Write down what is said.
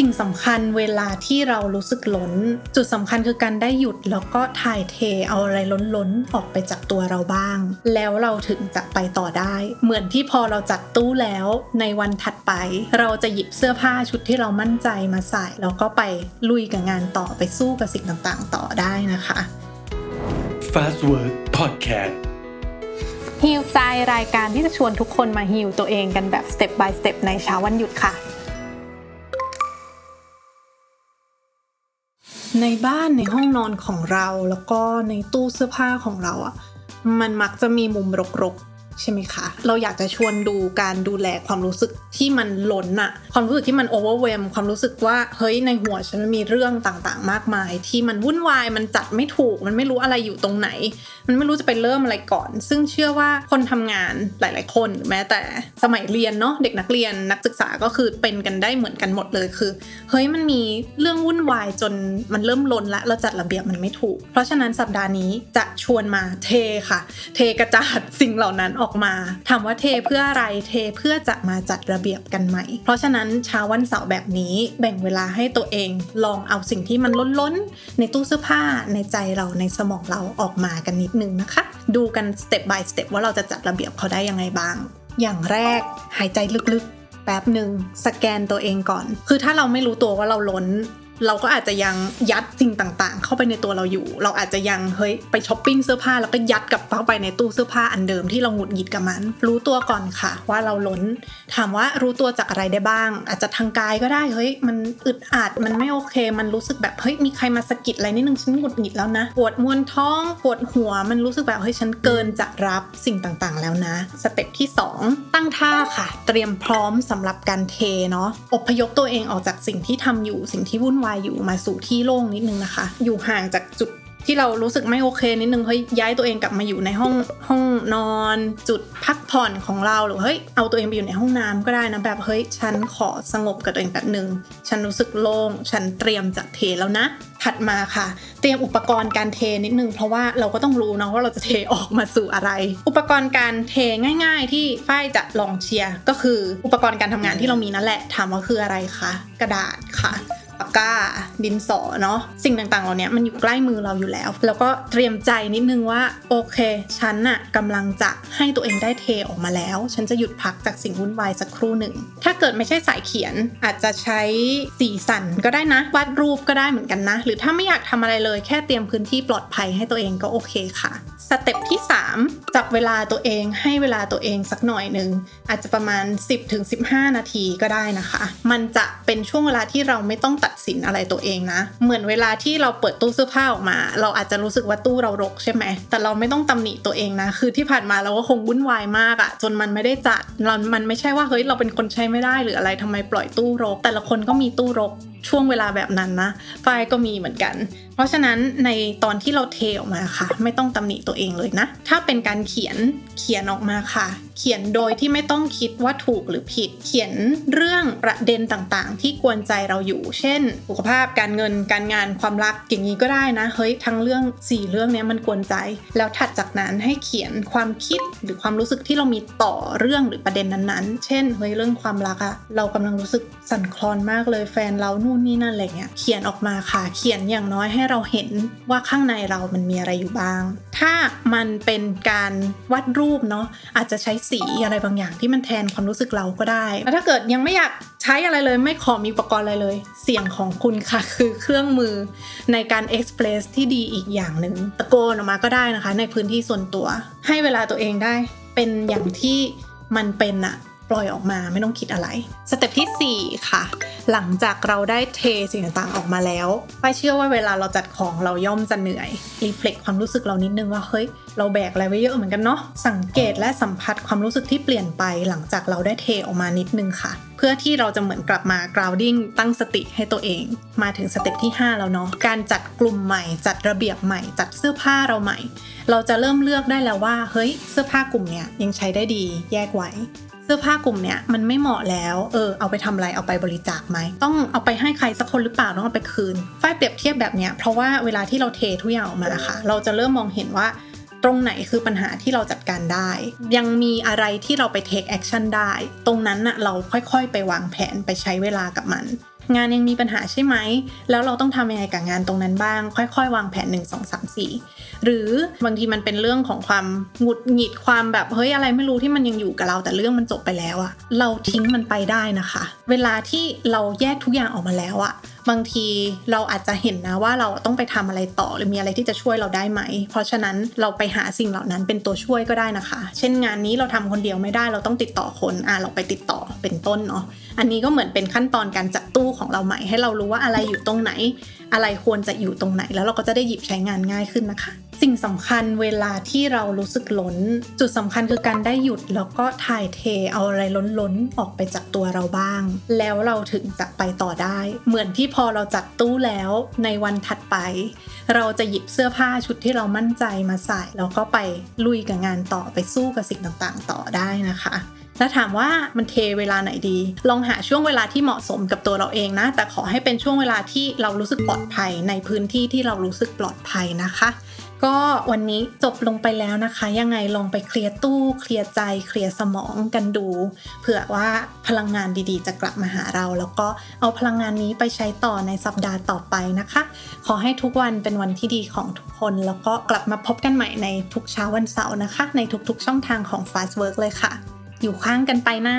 สิ่งสำคัญเวลาที่เรารู้สึกล้น จุดสำคัญคือการได้หยุดแล้วก็ถ่ายเทเอาอะไรล้นๆ ออกไปจากตัวเราบ้าง แล้วเราถึงจะไปต่อได้ เหมือนที่พอเราจัดตู้แล้วในวันถัดไป เราจะหยิบเสื้อผ้าชุดที่เรามั่นใจมาใส่ แล้วก็ไปลุยกับงานต่อไปสู้กับสิ่งต่างๆ ต่อได้นะคะ Fast Word Podcast ฮิวใจรายการที่จะชวนทุกคนมาฮิวตัวเองกันแบบสเต็ป by สเต็ปในเช้าวันหยุดค่ะ ในบ้านในห้องนอนของเราแล้วก็ในตู้เสื้อผ้าของเราอะมันมักจะมีมุมรกๆ ใช่ไหมคะ เราอยากจะชวนดูการดูแลความรู้สึกที่มันล้นอะความรู้สึกที่มันโอเวอร์เวมความรู้สึกว่าเฮ้ยในหัวฉันมันมีเรื่องต่างๆ มากมาย ที่มันวุ่นวายมันจัดไม่ถูก มันไม่รู้อะไรอยู่ตรงไหน มันไม่รู้จะไปเริ่มอะไรก่อน ซึ่งเชื่อว่าคนทำงานหลาย ๆ คนแม้แต่สมัยเรียนเนาะเด็กนักเรียนนักศึกษาก็คือเป็นกันได้เหมือนกันหมดเลยคือเฮ้ยมันมีเรื่องวุ่นวายจนมันเริ่มล้นละเราจัดระเบียบมันไม่ถูก เพราะฉะนั้นสัปดาห์นี้จะชวนมาเทค่ะ เทกระจาดสิ่งเหล่านั้นออกมา ถามว่าเทเพื่ออะไรเทเพื่อจะมาจัดระเบียบกันใหม่ เพราะฉะนั้นเช้าวันเสาร์แบบนี้แบ่งเวลาให้ตัวเองลองเอาสิ่งที่มันล้นๆ ในตู้เสื้อผ้าในใจเราในสมองเราออกมากันนิดนึงนะคะ ดูกันสเต็ป by สเต็ปว่าเราจะจัดระเบียบเขาได้ยังไงบ้าง อย่างแรกหายใจลึกๆแป๊บหนึ่งสแกนตัวเองก่อน คือถ้าเราไม่รู้ตัวว่าเราล้น เราก็อาจจะยังยัดสิ่งต่างๆ เข้าไปในตัวเราอยู่ เราอาจจะยังเฮ้ยไปช้อปปิ้งเสื้อผ้าแล้วก็ยัดกลับเข้าไปในตู้เสื้อผ้าอันเดิมที่เราหงุดหงิดกับมัน รู้ตัวก่อนค่ะ ว่าเราล้น ถามว่ารู้ตัวจากอะไรได้บ้าง อาจจะทางกายก็ได้เฮ้ยมันอึดอัดมันไม่โอเค มันรู้สึกแบบเฮ้ยมีใครมาสะกิดอะไรนิดนึงฉันหงุดหงิดแล้วนะปวดมวนท้องปวดหัว มันรู้สึกแบบเฮ้ยฉันเกินจะรับสิ่งต่างๆ แล้วนะ สเต็ปที่ 2 ตั้งท่าค่ะ เตรียมพร้อมสำหรับการเทเนาะอพยพตัวเองออกจากสิ่งที่ทำอยู่สิ่งที่วุ่นวายอยู่มาสู่ที่โล่งนิดนึงนะคะ อยู่ห่างจากจุดที่เรารู้สึกไม่โอเคนิดนึงเฮ้ยย้ายตัวเองกลับมาอยู่ในห้องห้องนอน จุดพักผ่อนของเราหรือเฮ้ยเอาตัวเองไปอยู่ในห้องน้ำก็ได้นะแบบเฮ้ยฉันขอสงบกับตัวเองแป๊บหนึ่งฉันรู้สึกโล่งฉันเตรียมจะเทแล้วนะ ถัดมาค่ะ เตรียมอุปกรณ์การเทนิดนึง เพราะว่าเราก็ต้องรู้นะว่าเราจะเทออกมาสู่อะไร อุปกรณ์การเทง่าย ๆ ที่ฝ้ายจะลองเชียร์ก็คืออุปกรณ์การทำงานที่เรามีนั่นแหละถามว่าคืออะไรคะกระดาษค่ะ ปากกาดินสอเนาะสิ่งต่างๆเหล่านี้มันอยู่ใกล้มือเราอยู่แล้ว แล้วก็เตรียมใจนิดนึงว่าโอเค ฉันน่ะกำลังจะให้ตัวเองได้เทออกมาแล้ว ฉันจะหยุดพักจากสิ่งวุ่นวายสักครู่หนึ่ง ถ้าเกิดไม่ใช่สายเขียนอาจจะใช้สีสันก็ได้นะวาดรูปก็ได้เหมือนกันนะ หรือถ้าไม่อยากทำอะไรเลยแค่เตรียมพื้นที่ปลอดภัยให้ตัวเองก็โอเคค่ะสเต็ปที่ 3 จับเวลาตัวเองให้เวลาตัวเองสักหน่อยหนึ่งอาจจะประมาณ 10-15 นาทีก็ได้นะคะ มันจะเป็นช่วงเวลาที่เราไม่ต้องตตัดสินอะไรตัวเองนะ เหมือนเวลาที่เราเปิดตู้เสื้อผ้าออกมา เราอาจจะรู้สึกว่าตู้เรารกใช่ไหมแต่เราไม่ต้องตำหนิตัวเองนะ คือที่ผ่านมาเราก็คงวุ่นวายมากอะจนมันไม่ได้จัดเรามันไม่ใช่ว่าเฮ้ยเราเป็นคนใช้ไม่ได้หรืออะไรทำไมปล่อยตู้รก แต่ละคนก็มีตู้รกช่วงเวลาแบบนั้นนะฝ้ายก็มีเหมือนกัน เพราะฉะนั้นในตอนที่เราเทออกมาค่ะ ไม่ต้องตำหนิตัวเองเลยนะ ถ้าเป็นการเขียนเขียนออกมาค่ะ เขียนโดยที่ไม่ต้องคิดว่าถูกหรือผิด เขียนเรื่องประเด็นต่างๆ ที่กวนใจเราอยู่ เช่น สุขภาพการเงินการงานความรักอย่างนี้ก็ได้นะเฮ้ยทั้งเรื่องสี่เรื่องนี้มันกวนใจ แล้วถัดจากนั้นให้เขียนความคิดหรือความรู้สึกที่เรามีต่อเรื่องหรือประเด็นนั้นๆ เช่นเฮ้ยเรื่องความรักอะเรากำลังรู้สึกสั่นคลอนมากเลยแฟนเรานู่นนี่นั่นอะไรเงี้ยเขียนออกมาค่ะ เขียนอย่างน้อยให้เราเห็นว่าข้างในเรามันมีอะไรอยู่บ้าง ถ้ามันเป็นการวาดรูปเนาะอาจจะใช้สีอะไรบางอย่างที่มันแทนความรู้สึกเราก็ได้แล้วถ้าเกิดยังไม่อยากใช้อะไรเลยไม่ขอมีอุปกรณ์อะไรเลย เสียงของคุณค่ะคือเครื่องมือในการเอ็กซ์เพรสที่ดีอีกอย่างหนึ่งตะโกนออกมาก็ได้นะคะ ในพื้นที่ส่วนตัว ให้เวลาตัวเองได้เป็นอย่างที่มันเป็นอะ ปล่อยออกมาไม่ต้องคิดอะไร สเต็ปที่ 4 ค่ะ หลังจากเราได้เทสิ่งต่างๆออกมาแล้วป้ายเชื่อว่าเวลาเราจัดของเราย่อมจะเหนื่อย รีเฟล็กความรู้สึกเรานิดนึงว่าเฮ้ยเราแบกอะไรไว้เยอะเหมือนกันเนาะสังเกตและสัมผัสความรู้สึกที่เปลี่ยนไป หลังจากเราได้เทออกมานิดนึงค่ะ เพื่อที่เราจะเหมือนกลับมา grounding ตั้งสติให้ตัวเอง มาถึงสเต็ปที่ 5 แล้วเนาะการจัดกลุ่มใหม่ จัดระเบียบใหม่ จัดเสื้อผ้าเราใหม่ เราจะเริ่มเลือกได้แล้วว่าเฮ้ยเสื้อผ้ากลุ่มเนี้ยยังใช้ได้ดี แยกไว้ เสื้อผ้ากลุ่มเนี้ยมันไม่เหมาะแล้ว เออเอาไปทำอะไรเอาไปบริจาคไหมต้องเอาไปให้ใครสักคนหรือเปล่าต้องเอาไปคืนฝ้ายเปรียบเทียบแบบเนี้ยเพราะว่าเวลาที่เราเททุกอย่างออกมาค่ะ เราจะเริ่มมองเห็นว่าตรงไหนคือปัญหาที่เราจัดการได้ ยังมีอะไรที่เราไป take action ได้ ตรงนั้นน่ะเราค่อยๆ ไปวางแผนไปใช้เวลากับมัน งานยังมีปัญหาใช่ไหม แล้วเราต้องทำยังไงกับงานตรงนั้นบ้าง ค่อยๆ วางแผน 1 2 3 4 หรือบางทีมันเป็นเรื่องของความหงุดหงิดความแบบเฮ้ยอะไรไม่รู้ที่มันยังอยู่กับเราแต่เรื่องมันจบไปแล้วอะเราทิ้งมันไปได้นะคะ เวลาที่เราแยกทุกอย่างออกมาแล้วอะ บางทีเราอาจจะเห็นนะว่าเราต้องไปทำอะไรต่อหรือมีอะไรที่จะช่วยเราได้ไหม เพราะฉะนั้นเราไปหาสิ่งเหล่านั้นเป็นตัวช่วยก็ได้นะคะ เช่นงานนี้เราทำคนเดียวไม่ได้เราต้องติดต่อคนอะเราไปติดต่อเป็นต้นเนาะอันนี้ก็เหมือนเป็นขั้นตอนการจัดตู้ของเราใหม่ให้เรารู้ว่าอะไรอยู่ตรงไหน อะไรควรจะอยู่ตรงไหน แล้วเราก็จะได้หยิบใช้งานง่ายขึ้นนะคะ สิ่งสำคัญเวลาที่เรารู้สึกล้น จุดสำคัญคือการได้หยุดแล้วก็ถ่ายเทเอาอะไรล้นๆ ออกไปจากตัวเราบ้าง แล้วเราถึงจะไปต่อได้ เหมือนที่พอเราจัดตู้แล้วในวันถัดไป เราจะหยิบเสื้อผ้าชุดที่เรามั่นใจมาใส่แล้วก็ไปลุยกับงานต่อไปสู้กับสิ่งต่างๆ ต่อได้นะคะแล้วถามว่ามันเทเวลาไหนดี ลองหาช่วงเวลาที่เหมาะสมกับตัวเราเองนะ แต่ขอให้เป็นช่วงเวลาที่เรารู้สึกปลอดภัยในพื้นที่ที่เรารู้สึกปลอดภัยนะคะ ก็วันนี้จบลงไปแล้วนะคะ ยังไงลองไปเคลียร์ตู้ เคลียร์ใจ เคลียร์สมองกันดู เผื่อว่าพลังงานดีๆ จะกลับมาหาเรา แล้วก็เอาพลังงานนี้ไปใช้ต่อในสัปดาห์ต่อไปนะคะ ขอให้ทุกวันเป็นวันที่ดีของทุกคน แล้วก็กลับมาพบกันใหม่ในทุกเช้าวันเสาร์นะคะ ในทุกๆช่องทางของ Fast Work เลยค่ะ อยู่ข้างกันไปนะ